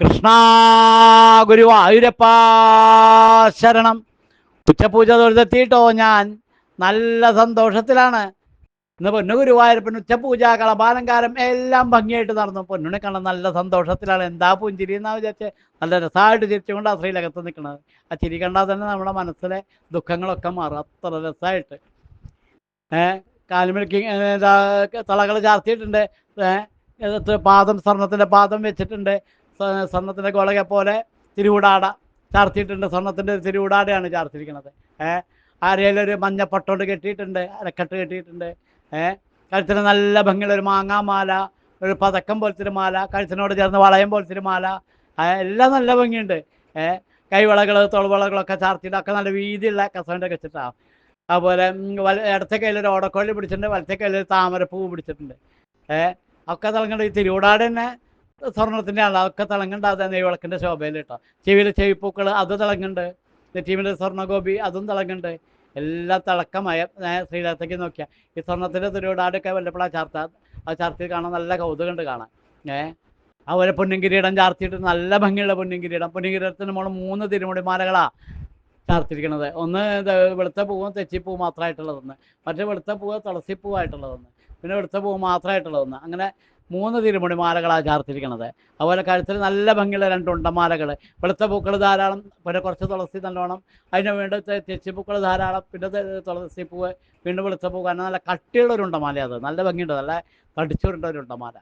കൃഷ്ണ ഗുരുവായൂരപ്പ ശരണം. ഉച്ചപൂജ തൊഴുതെത്തിയിട്ടോ ഞാൻ. നല്ല സന്തോഷത്തിലാണ്. ഇന്ന് പൊന്നു ഗുരുവായൂരപ്പൻ ഉച്ചപൂജ കളഭാലങ്കാരം എല്ലാം ഭംഗിയായിട്ട് നടന്നു. പൊന്നുണി കാണാൻ നല്ല സന്തോഷത്തിലാണ്. എന്താ പുഞ്ചിരി എന്നാ വിചാരിച്ച് നല്ല രസമായിട്ട് ചിരിച്ചുകൊണ്ട് ആ ശ്രീലകത്ത് നിൽക്കുന്നത് ആ ചിരി കണ്ടാൽ തന്നെ നമ്മുടെ മനസ്സിലെ ദുഃഖങ്ങളൊക്കെ മാറും. അത്ര രസമായിട്ട് ഏഹ് കാലുമിളക്കി തളകൾ ചാർത്തിയിട്ടുണ്ട്. ഏഹ് പാദം സ്വർണത്തിന്റെ പാദം വെച്ചിട്ടുണ്ട്. സ്വർണത്തിന്റെ ഗോളകെ പോലെ തിരുവിടാട ചാർത്തിയിട്ടുണ്ട്. സ്വർണത്തിന്റെ ഒരു തിരുവിടാടയാണ് ചാർത്തിരിക്കുന്നത്. ഏഹ് മഞ്ഞ പട്ടോണ്ട് കെട്ടിയിട്ടുണ്ട് അരക്കെട്ട് കെട്ടിയിട്ടുണ്ട്. ഏഹ് കഴുത്തിന് നല്ല ഭംഗിയുള്ള ഒരു മാങ്ങാമാല ഒരു പതക്കം പോലത്തെ ഒരു മാല കഴുത്തിനോട് ചേർന്ന് വളയം പോലത്തെ ഒരു മാല എല്ലാം നല്ല ഭംഗിയുണ്ട്. ഏഹ് കൈവളകൾ തൊളവളകളൊക്കെ ചാർത്തിയിട്ട് ഒക്കെ നല്ല വീതിയുള്ള കസവന്റെ വെച്ചിട്ടാണ് അതുപോലെ വല- ഇടത്തെ കയ്യിലൊരു ഓടക്കോഴി പിടിച്ചിട്ടുണ്ട് വലത്തെ കയ്യിലൊരു താമരപ്പൂ പിടിച്ചിട്ടുണ്ട്. ഏഹ് ഒക്കെ തിളങ്ങേണ്ട ഈ തിരുവിടാട് തന്നെ സ്വർണത്തിന്റെ ആണ് അതൊക്കെ തിളങ്ങണ്ട. അത് നെയ്വിളക്കിന്റെ ശോഭയിൽ കേട്ടോ. ചെവിയിലെ ചെവിപ്പൂക്കൾ അത് തിളങ്ങുണ്ട്. നെറ്റീമിന്റെ സ്വർണഗോപി അതും തിളങ്ങുണ്ട്. എല്ലാം തിളക്കമായ ശ്രീലകത്തേക്ക് നോക്കിയാൽ ഈ സ്വർണത്തിന്റെ തിരുവിടാടൊക്കെ വല്ലപ്പോഴാണ് ചാർത്ത ആ ചാർത്തി കാണാൻ നല്ല കൗതുകമുണ്ട് കാണാൻ. ഏഹ് അതുപോലെ പൊന്നിൻ കിരീടം ചാർത്തിയിട്ട് നല്ല ഭംഗിയുള്ള പൊന്നിൻ കിരീടം. പൊന്നിൻ കിരീടത്തിന് നമ്മൾ മൂന്ന് തിരുമുടിമാലകളാണ് ചാർത്തിരിക്കുന്നത് ഒന്ന് വെളുത്ത പൂവും തെച്ചിപ്പൂ മാത്രമായിട്ടുള്ളതൊന്ന് മറ്റേ വെളുത്ത പൂവ് തുളസിപ്പൂവായിട്ടുള്ളതൊന്ന്. പിന്നെ വെളുത്ത പൂവ് മാത്രമായിട്ടുള്ളതൊന്ന് അങ്ങനെ മൂന്ന് തിരുമുടിമാലകളാണ് ചാർത്തിരിക്കുന്നത് അതുപോലെ കഴുത്തിൽ നല്ല ഭംഗിയുള്ള രണ്ട് ഉണ്ടമാലകൾ വെളുത്ത പൂക്കൾ ധാരാളം പിന്നെ കുറച്ച് തുളസി നല്ലോണം. അതിന് വേണ്ടി തെച്ചിപ്പൂക്കൾ ധാരാളം പിന്നെ തുളസി പൂവ് വീണ്ടും വെളുത്ത പൂ കാരണം നല്ല കട്ടിയുള്ള ഒരു ഉണ്ടമാല അത്. നല്ല ഭംഗിയുണ്ട് നല്ല തടിച്ചുരുണ്ട ഒരു ഉണ്ടമാല.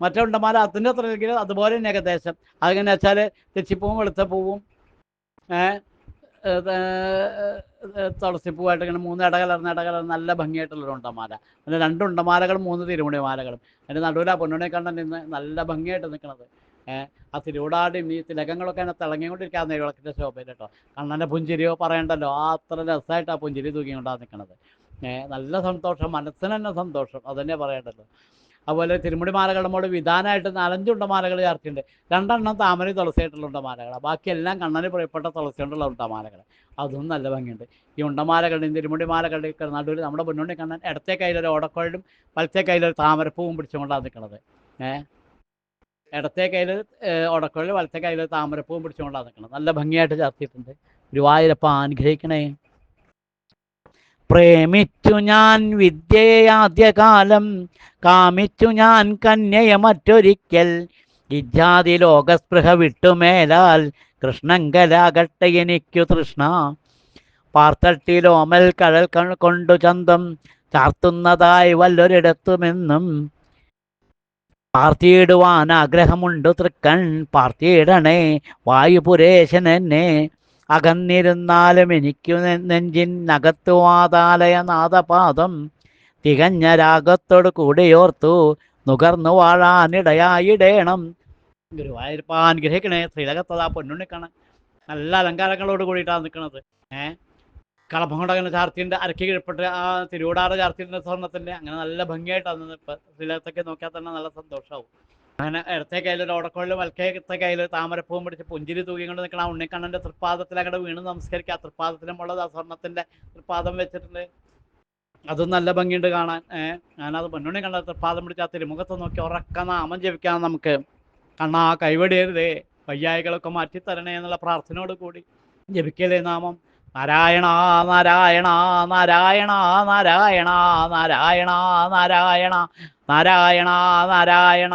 മറ്റേ ഉണ്ടമാല അതിന്റെ അത്ര അതുപോലെ തന്നെ ഏകദേശം. അതെങ്ങനെ വെച്ചാൽ തെച്ചിപ്പൂവും വെളുത്ത പൂവും തുളസിപ്പൂവായിട്ട് ഇങ്ങനെ മൂന്ന് ഇടകലർന്ന ഇടകലർന്ന നല്ല ഭംഗിയായിട്ടുള്ളൊരു ഉണ്ടമാല. പിന്നെ രണ്ട് ഉണ്ടമാലകളും മൂന്ന് തിരുമുടി മാലകളും അതിന്റെ നടുവിൽ ആ പൊന്നുണെ കണ്ണൻ നിന്ന് നല്ല ഭംഗിയായിട്ട് നിൽക്കുന്നത് ആ തിരുവിടാടിയും ഈ തിലകങ്ങളൊക്കെ അങ്ങനെ തിളങ്ങിക്കൊണ്ടിരിക്കുക ആ നെയ്വിളക്കിന്റെ ശോഭയിൽ കേട്ടോ. കണ്ണന്റെ പുഞ്ചിരിയോ പറയണ്ടല്ലോ? ആ അത്ര രസമായിട്ട് ആ പുഞ്ചിരി തൂക്കിക്കൊണ്ടാണ് നിൽക്കുന്നത് നല്ല സന്തോഷം മനസ്സിന് തന്നെ സന്തോഷം. അതന്നെ പറയണ്ടല്ലോ. അതുപോലെ തിരുമുടി മാലകളുടെ വിധാനമായിട്ട് നാലഞ്ചുണ്ട മാലകൾ ചേർത്തിട്ടുണ്ട്. രണ്ടെണ്ണം താമര തുളസിയായിട്ടുള്ള ഉണ്ടമാലകളാണ് ബാക്കിയെല്ലാം കണ്ണന് പ്രിയപ്പെട്ട തുളസി കൊണ്ടുള്ള ഉണ്ടമാലകൾ അതും നല്ല ഭംഗിയുണ്ട്. ഈ ഉണ്ടമാലകളുടെയും തിരുമുടി മാലകളുടെയും നടുവിൽ നമ്മുടെ മുന്നോട്ട് കണ്ണൻ ഇടത്തെ കയ്യിലൊരു ഓടക്കോഴും വലത്തെ കയ്യിലൊരു താമരപ്പൂവും പിടിച്ചുകൊണ്ടാണ് നിൽക്കുന്നത് ഏഹ് ഇടത്തെ കയ്യിൽ ഓടക്കോഴി വലത്തെ കയ്യിൽ താമരപ്പൂവും പിടിച്ചുകൊണ്ടാണ് നിൽക്കുന്നത് നല്ല ഭംഗിയായിട്ട് ചേർത്തിട്ടുണ്ട് ഗുരുവായൂരപ്പ അനുഗ്രഹിക്കണേ. പ്രേമിച്ചു ഞാൻ വിദ്യയെ ആദ്യകാലം കാമിച്ചു ഞാൻ കന്യയെ മറ്റൊരിക്കൽ. ഇജാതി ലോകസ്പൃഹ വിട്ടുമേലാൽ കൃഷ്ണങ്കലാകട്ടെ എനിക്കു തൃഷ്ണ. പാർത്തട്ടിലോമൽ കഴൽ കൊണ്ടു ചന്തം ചാർത്തുന്നതായി വല്ലൊരിടത്തുമെന്നും. പാർത്തിയിടുവാൻ ആഗ്രഹമുണ്ടു തൃക്കൺ പാർത്തിയിടണേ വായുപുരേശൻ എന്നെ. അകന്നിരുന്നാലും എനിക്കു നെഞ്ചിൻ നകത്തുവാതാലയ നാദപാദം തികഞ്ഞ രാഗത്തോട് കൂടിയോർത്തു നുകർന്നു വാഴാനിടയായിടേണം. ഗുരുവായൂരപ്പ അനുഗ്രഹിക്കണേ ശ്രീലകത്തതാ പൊന്നുണ്ണിക്കാണ്. നല്ല അലങ്കാരങ്ങളോട് കൂടിയിട്ടാണ് നിൽക്കുന്നത് ഏഹ് കളഭം കൊണ്ട് അങ്ങനെ അരക്കി കിഴപ്പെട്ട് ആ തിരുവിടാറ് ചാർത്തിന്റെ സ്വർണത്തിന്റെ അങ്ങനെ നല്ല ഭംഗിയായിട്ടാണ് ഇപ്പം ശ്രീലകത്തൊക്കെ നോക്കിയാൽ തന്നെ നല്ല സന്തോഷമാവും അങ്ങനെ ഇടത്തെ കയ്യിലൊരു ഓടക്കോളിൽ വലക്കത്തെ കയ്യിൽ താമരപ്പൂവും പിടിച്ച് പുഞ്ചിരി തൂക്കി കൊണ്ട് നിൽക്കണം ആ ഉണ്ണിക്കണ്ണന്റെ തൃപ്പാദത്തിൽ അങ്ങോട്ട് വീണ് നമസ്കരിക്കുക. ആ തൃപ്പാദത്തിലുമുള്ളത് ആ സ്വർണത്തിന്റെ തൃപ്പാദം വെച്ചിട്ടുണ്ട്. അതും നല്ല ഭംഗിയുണ്ട് കാണാൻ. ഏഹ് ഞാനത് മുന്നണി കണ്ട തൃപ്പാദം പിടിച്ച് ആ തിരുമുഖത്ത് നോക്കി ഉറക്ക നാമം ജപിക്കാം നമുക്ക്. കണ്ണാ കൈവടിയരുതേ. വയ്യായികളൊക്കെ മാറ്റിത്തരണേ എന്നുള്ള പ്രാർത്ഥനയോട് കൂടി ജപിക്കലേ നാമം. നാരായണ നാരായണ നാരായണ നാരായണ നാരായണ നാരായണ നാരായണ നാരായണ.